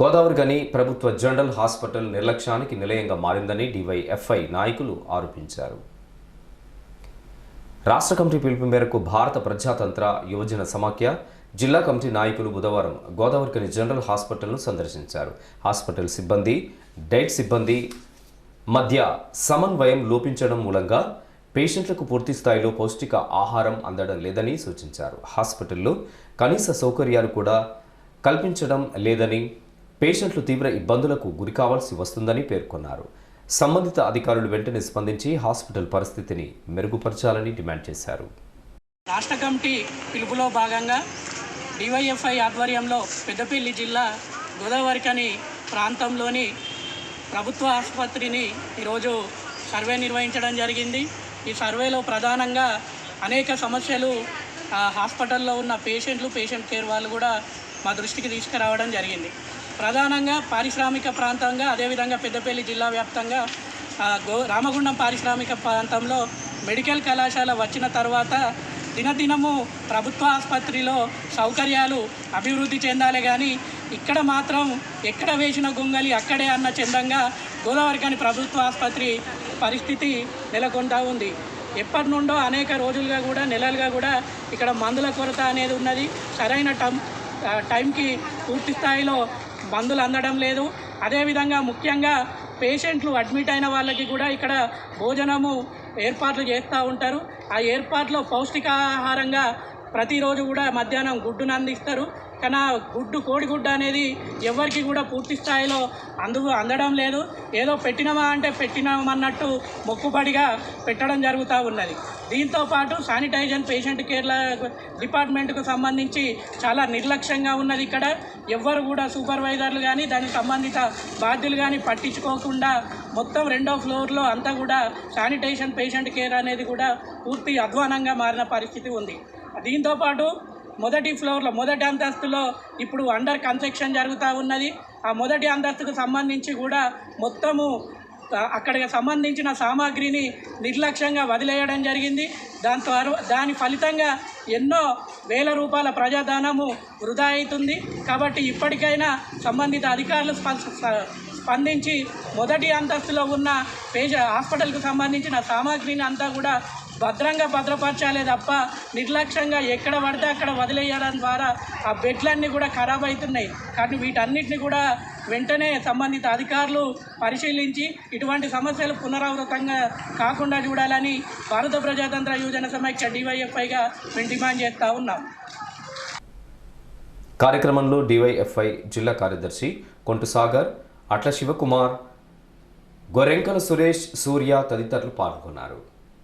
గోదావరి గని ప్రభుత్వ general hospital నిర్లక్ష్యానికి నిలయంగా మారిందని డివైఎఫ్ఐ నాయకులు ఆరోపించారు. రాష్ట్ర కమిటీ పిలుపు మేరకు భారత ప్రజాతంత్ర యువజన సమాఖ్య జిల్లా కమిటీ నాయకులు బుధవారం గోదావరి గని జనరల్ హాస్పిటల్ను సందర్శించారు. హాస్పిటల్ సిబ్బంది డైట్ సిబ్బంది మధ్య సమన్వయం లోపించడం మూలంగా పేషెంట్లకు పూర్తి స్థాయిలో పౌష్టిక ఆహారం అందడం లేదని సూచించారు. హాస్పిటల్లో కనీస సౌకర్యాలు కూడా కల్పించడం లేదని పేషెంట్లు తీవ్ర ఇబ్బందులకు గురి కావాల్సి వస్తుందని పేర్కొన్నారు. సంబంధిత అధికారులు వెంటనే స్పందించి హాస్పిటల్ పరిస్థితిని మెరుగుపరచాలని డిమాండ్ చేశారు. రాష్ట్ర కమిటీ పిలుపులో భాగంగా డివైఎఫ్ఐ ఆధ్వర్యంలో పెద్దపల్లి జిల్లా గోదావరికని ప్రాంతంలోని ప్రభుత్వ ఆసుపత్రిని ఈరోజు సర్వే నిర్వహించడం జరిగింది. ఈ సర్వేలో ప్రధానంగా అనేక సమస్యలు హాస్పిటల్లో ఉన్న పేషెంట్లు పేషెంట్ కేర్ వాళ్ళు కూడా మా దృష్టికి తీసుకురావడం జరిగింది. ప్రధానంగా పారిశ్రామిక ప్రాంతంగా అదేవిధంగా పెద్దపల్లి జిల్లా వ్యాప్తంగా గో రామగుండం పారిశ్రామిక ప్రాంతంలో మెడికల్ కళాశాల వచ్చిన తర్వాత దినదినము ప్రభుత్వ ఆసుపత్రిలో సౌకర్యాలు అభివృద్ధి చెందాలి కానీ ఇక్కడ మాత్రం ఎక్కడ వేసిన గొంగలి అక్కడే అన్న చందంగా గోదావరికని ప్రభుత్వ ఆసుపత్రి పరిస్థితి నెలకొంటా ఉంది. ఎప్పటి నుండో అనేక రోజులుగా కూడా నెలలుగా కూడా ఇక్కడ మందుల కొరత అనేది ఉన్నది. సరైన టైం టైంకి పూర్తి స్థాయిలో మందులు అందడం లేదు. అదేవిధంగా ముఖ్యంగా పేషెంట్లు అడ్మిట్ అయిన వాళ్ళకి కూడా ఇక్కడ భోజనము ఏర్పాట్లు చేస్తూ ఉంటారు. ఆ ఏర్పాట్లో పౌష్టికాహారంగా ప్రతిరోజు కూడా మధ్యాహ్నం గుడ్డును అందిస్తారు. పక్కన గుడ్డు కోడిగుడ్డు అనేది ఎవరికి కూడా పూర్తి స్థాయిలో అందు అందడం లేదు. ఏదో పెట్టినామా అంటే పెట్టినామన్నట్టు మొక్కుబడిగా పెట్టడం జరుగుతూ ఉన్నది. దీంతో పాటు శానిటైజర్ పేషెంట్ కేర్ల డిపార్ట్మెంట్కు సంబంధించి చాలా నిర్లక్ష్యంగా ఉన్నది ఇక్కడ. ఎవ్వరు కూడా సూపర్వైజర్లు కానీ దానికి సంబంధిత బాధ్యులు కానీ పట్టించుకోకుండా మొత్తం రెండో ఫ్లోర్లో అంతా కూడా శానిటైజేషన్ పేషెంట్ కేర్ అనేది కూడా పూర్తి అధ్వానంగా మారిన పరిస్థితి ఉంది. దీంతోపాటు మొదటి ఫ్లోర్లో మొదటి అంతస్తులో ఇప్పుడు అండర్ కన్స్ట్రక్షన్ జరుగుతూ ఉన్నది. ఆ మొదటి అంతస్తుకు సంబంధించి కూడా మొత్తము అక్కడికి సంబంధించిన సామాగ్రిని నిర్లక్ష్యంగా వదిలేయడం జరిగింది. దాని ద్వారా దాని ఫలితంగా ఎన్నో వేల రూపాయల ప్రజాధనము వృధా అవుతుంది కాబట్టి ఇప్పటికైనా సంబంధిత అధికారులు స్పందించి మొదటి అంతస్తులో ఉన్న పేష హాస్పిటల్కు సంబంధించిన సామాగ్రిని అంతా కూడా భద్రంగా భద్రపరచాలే తప్ప నిర్లక్ష్యంగా ఎక్కడ పడితే అక్కడ వదిలేయడం ద్వారా ఆ బెడ్లన్నీ కూడా ఖరాబ్ అవుతున్నాయి. కానీ వీటన్నిటిని కూడా వెంటనే సంబంధిత అధికారులు పరిశీలించి ఇటువంటి సమస్యలు పునరావృతంగా కాకుండా చూడాలని భారత ప్రజాతంత్ర యువజన సమైక్య డివైఎఫ్ఐగా మేము డిమాండ్ చేస్తూ ఉన్నాం. కార్యక్రమంలో డివైఎఫ్ఐ జిల్లా కార్యదర్శి కొంటు సాగర్ అట్ల శివకుమార్ గొరెంకల సురేష్ సూర్య తదితరులు పాల్గొన్నారు.